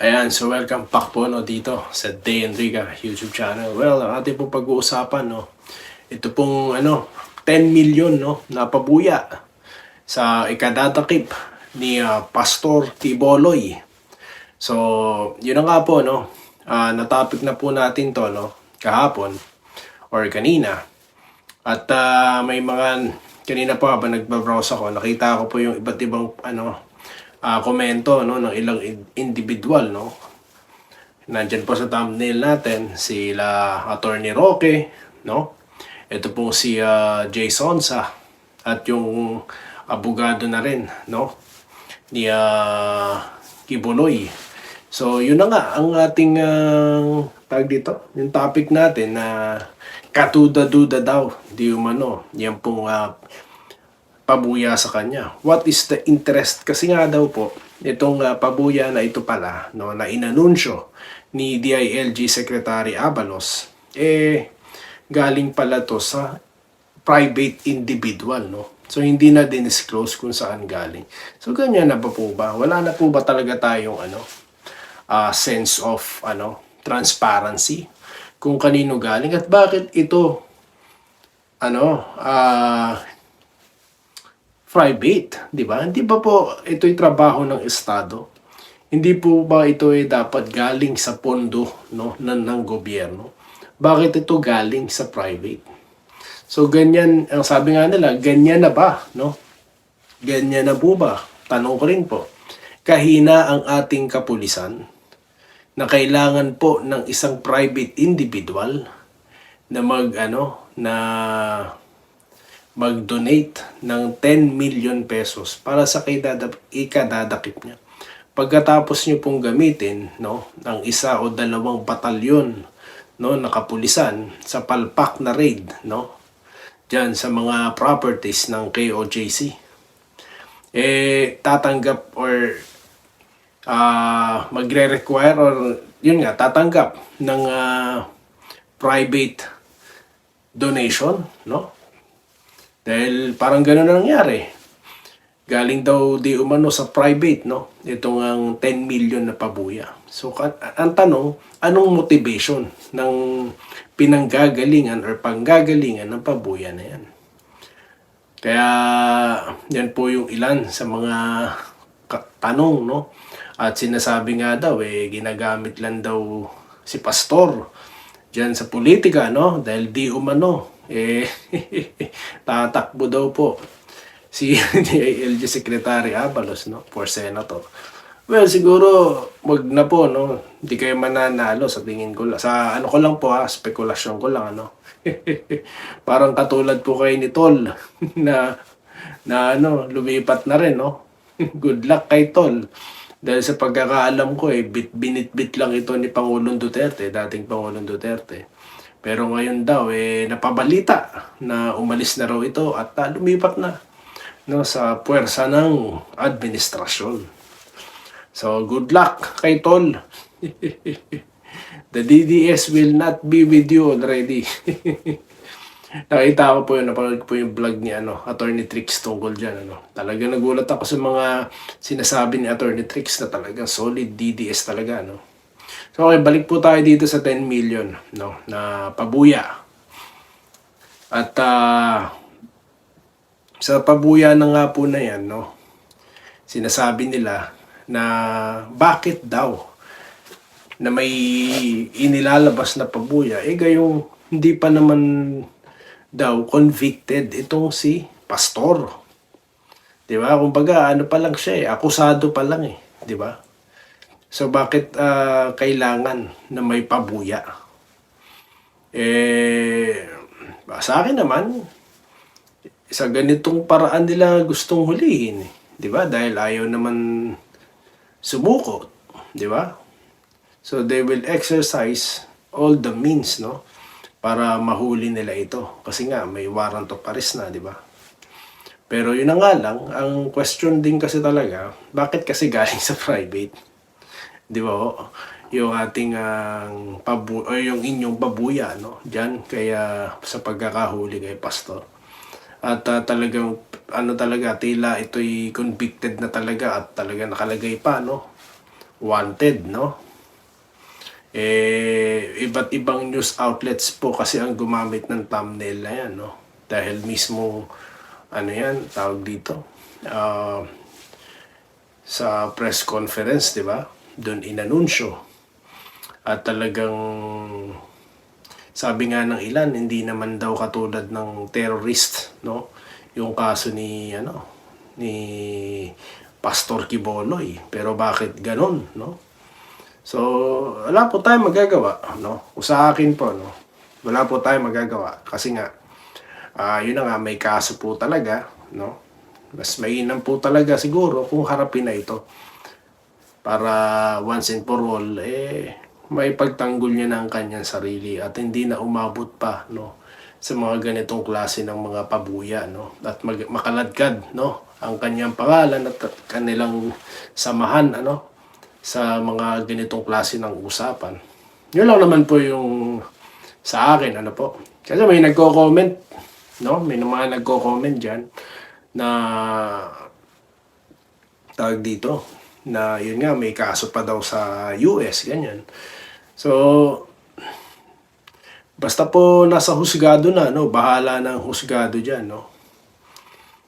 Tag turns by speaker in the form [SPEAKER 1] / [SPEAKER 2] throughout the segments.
[SPEAKER 1] Ayan, so welcome back po no, dito sa Day Enrica YouTube channel. Well, ang ating pong pag-uusapan, no, ito pong ano, 10 million no, na pabuya sa ikadatakip ni ah, Pastor Tiboloy. So, yun na nga po, no, ah, na-topic na po natin to, no, kahapon or kanina. At ah, may mga, kanina po habang nagbabrowse ako, nakita ko po yung iba't ibang, ano, ah, komento, no, ng ilang in- individual, no. Nandyan po sa thumbnail natin, sila Attorney Roque, no. Ito pong si ah, Jay Sonsa at yung abogado na rin, no, ni uh, Kibuloy. So, yun na nga ang ating uh, tag dito, yung topic natin na katuda-duda daw, di umano. Yan pong ah, pabuya sa kanya. What is the interest? Kasi nga daw po, itong ah, pabuya na ito pala, no, na inanunsyo ni DILG Secretary Abalos, eh, galing pala to sa private individual, no? So, hindi na din-disclose kung saan galing. So, ganyan na ba po ba? Wala na po ba talaga tayong, ano, ah, sense of, ano, transparency kung kanino galing at bakit ito, ano, ah, private, di ba? Hindi ba po ito'y trabaho ng Estado? Hindi po ba ito ay dapat galing sa pondo no, ng, ng gobyerno? Bakit ito galing sa private? So ganyan, ang sabi nga nila, ganyan na ba? No? Ganyan na po ba? Tanong ko rin po. Kahina ang ating kapulisan na kailangan po ng isang private individual na mag ano na mag-donate ng 10 million pesos para sa kaidadap, ikadadakip niya. Pagkatapos niyo pong gamitin no, ng isa o dalawang batalyon no, na kapulisan sa palpak na raid no, dyan sa mga properties ng KOJC, eh, tatanggap or ah magre-require or yun nga, tatanggap ng ah, private donation, no? Dahil parang gano'n na nangyari. Galing daw di umano sa private, no? Itong ang 10 million na pabuya. So, ang tanong, anong motivation ng pinanggagalingan or panggagalingan ng pabuya na yan? Kaya, yan po yung ilan sa mga tanong, no? At sinasabi nga daw, eh, ginagamit lang daw si pastor dyan sa politika, no? Dahil di umano, eh, tatakbo daw po si DILG Secretary Abalos, no? For Senator. Well, siguro, wag na po, no? Hindi kayo mananalo sa tingin ko lang. Sa ano ko lang po, ha? Spekulasyon ko lang, ano? Parang katulad po kay ni Tol na na ano, lumipat na rin, no? Good luck kay Tol. Dahil sa pagkakaalam ko, eh, bit, binit-bit lang ito ni Pangulong Duterte, dating Pangulong Duterte. Pero ngayon daw, eh, napabalita na umalis na raw ito at ah, lumipat na no, sa puwersa ng administrasyon. So, good luck kay Tol. The DDS will not be with you already. Nakita ko po yun, napanood ko po yung vlog ni ano, Attorney Trix tungkol dyan. Ano. Talaga nagulat ako sa mga sinasabi ni Attorney Trix na talagang solid DDS talaga. No? So okay, balik po tayo dito sa 10 million no, na pabuya. At ah, sa pabuya na nga po na yan, no, sinasabi nila na bakit daw na may inilalabas na pabuya, eh gayong hindi pa naman daw convicted itong si pastor. 'Di ba? Kumbaga ano pa lang siya eh, akusado pa lang eh, 'di ba? So bakit ah, kailangan na may pabuya? Eh sa akin naman sa ganitong paraan nila gustong hulihin. 'di ba? Dahil ayaw naman sumuko, 'di ba? So they will exercise all the means, no? Para mahuli nila ito. Kasi nga, may warrant of arrest na, di ba? Pero yun na nga lang, ang question din kasi talaga, bakit kasi galing sa private? Di ba? ho? Yung ating ang pabu o yung inyong babuya, no? Diyan, kaya sa pagkakahuli kay Pastor. At ah, talagang, ano talaga, tila ito'y convicted na talaga at talaga nakalagay pa, no? wanted, no? Eh, iba't ibang news outlets po kasi ang gumamit ng thumbnail na yan, no? Dahil mismo, ano yan, tawag dito, ah, sa press conference, di ba? Doon inanunsyo. At talagang, sabi nga ng ilan, hindi naman daw katulad ng terrorist, no? Yung kaso ni, ano, ni Pastor Kiboloy. Pero bakit ganon, no? So, wala po tayong magagawa, no? Kung sa akin po, no? Wala po tayong magagawa. Kasi nga, ah yun na nga, may kaso po talaga, no? Mas mainam po talaga siguro kung harapin na ito. Para once and for all, eh, may pagtanggol niya na ang kanyang sarili at hindi na umabot pa, no? sa mga ganitong klase ng mga pabuya, no? At mag- makaladkad, no? Ang kanyang pangalan at kanilang samahan, ano? Sa mga ganitong klase ng usapan. Yun lang naman po yung sa akin, ano po. Kasi may nagko-comment, no? May mga nagko-comment dyan na tawag dito na yun nga may kaso pa daw sa US ganyan. So basta po nasa husgado na no, bahala ng husgado diyan no.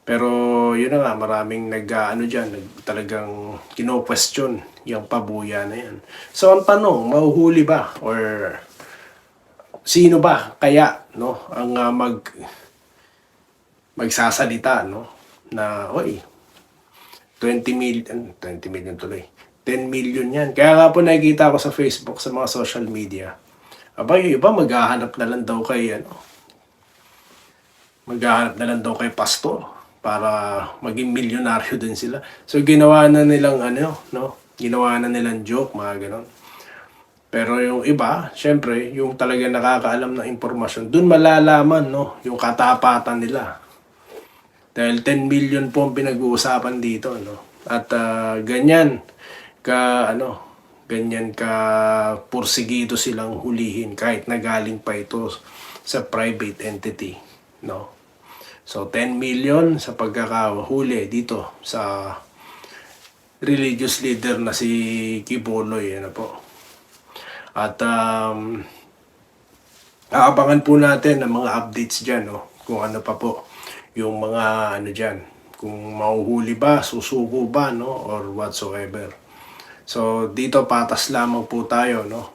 [SPEAKER 1] Pero yun na nga maraming nag ano diyan, nag, talagang kino-question yung pabuya na yan. So ang tanong, mahuhuli ba or sino ba kaya no ang ah, mag magsasalita no na oy 20 million 20 million tuloy. 10 million yan. Kaya nga po nakikita ko sa Facebook sa mga social media. Aba yung iba maghahanap na lang daw kay ano maghahanap na lang daw kay pastor para maging milyonaryo din sila. So ginawa na nilang ano no? Ginawa na nilang joke mga ganon. Pero yung iba, syempre, yung talaga nakakaalam ng impormasyon, dun malalaman, no, yung katapatan nila. Dahil 10 million po ang pinag-uusapan dito, no. At ah, ganyan ka ano, ganyan ka pursigido silang hulihin kahit nagaling pa ito sa private entity, no. So 10 million sa pagkakahuli dito sa religious leader na si Kiboloy, ano po. At um, aabangan po natin ang mga updates dyan, no? kung ano pa po yung mga ano dyan, kung mahuhuli ba, susuko ba, no? or whatsoever. So, dito patas lamang po tayo, no?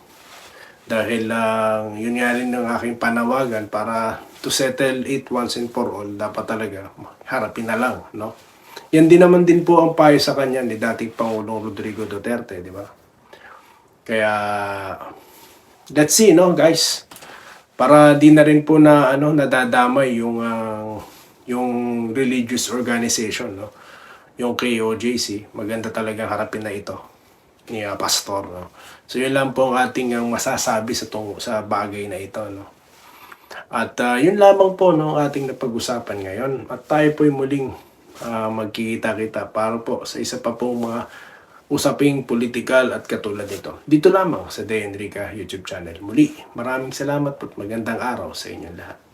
[SPEAKER 1] Dahil lang, yun nga rin ng aking panawagan para to settle it once and for all, dapat talaga harapin na lang, no? Yan din naman din po ang payo sa kanya ni dating Pangulong Rodrigo Duterte, di ba? Kaya, let's see, no, guys. Para di na rin po na, ano, nadadamay yung, ah, yung religious organization, no. Yung KOJC, maganda talaga harapin na ito ni ah, pastor, no. So, yun lang po ang ating ang masasabi sa, tong, sa bagay na ito, no. At ah, yun lamang po no, ang ating napag-usapan ngayon. At tayo po'y muling ah, magkikita-kita para po sa isa pa pong mga usaping politikal at katulad nito. Dito lamang sa De Enrica YouTube channel. Muli, maraming salamat at magandang araw sa inyong lahat.